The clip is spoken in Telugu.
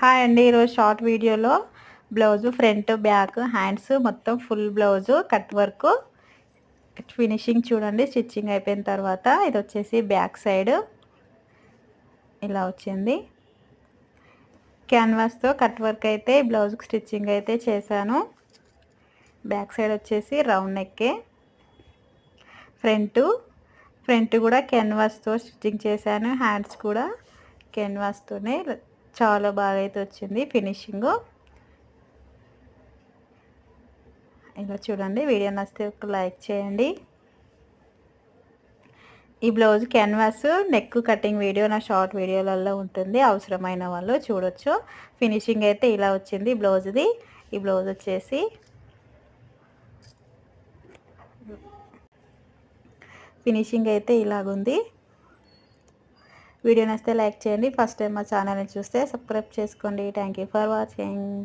హాయ్ అండి ఈరోజు షార్ట్ వీడియోలో బ్లౌజు ఫ్రంట్ బ్యాక్ హ్యాండ్స్ మొత్తం full blouse cut work finishing చూడండి స్టిచ్చింగ్ అయిపోయిన తర్వాత ఇది వచ్చేసి బ్యాక్ సైడ్. ఇలా వచ్చింది. క్యాన్వాస్తో కట్ వర్క్ అయితే బ్లౌజ్కి స్టిచ్చింగ్ అయితే చేశాను. బ్యాక్ సైడ్ వచ్చేసి రౌండ్ నెక్కే. ఫ్రంట్ ఫ్రంట్ కూడా కెన్వాస్తో స్టిచ్చింగ్ చేశాను హ్యాండ్స్ కూడా కెన్వాస్తోనే చాలా బాగా అయితే వచ్చింది ఫినిషింగ్. ఇలా చూడండి వీడియో నచ్చితే ఒక లైక్ చేయండి. ఈ blouse canvas neck cutting video నా షార్ట్ వీడియోలలో ఉంటుంది అవసరమైన వాళ్ళు చూడొచ్చు. ఫినిషింగ్ అయితే ఇలా వచ్చింది బ్లౌజ్ది. ఈ బ్లౌజ్ వచ్చేసి ఫినిషింగ్ అయితే ఇలాగుంది. వీడియో నచ్చితే లైక్ చేయండి. ఫస్ట్ టైం మా ఛానల్ని చూస్తే సబ్స్క్రైబ్ చేసుకోండి. Thank for watching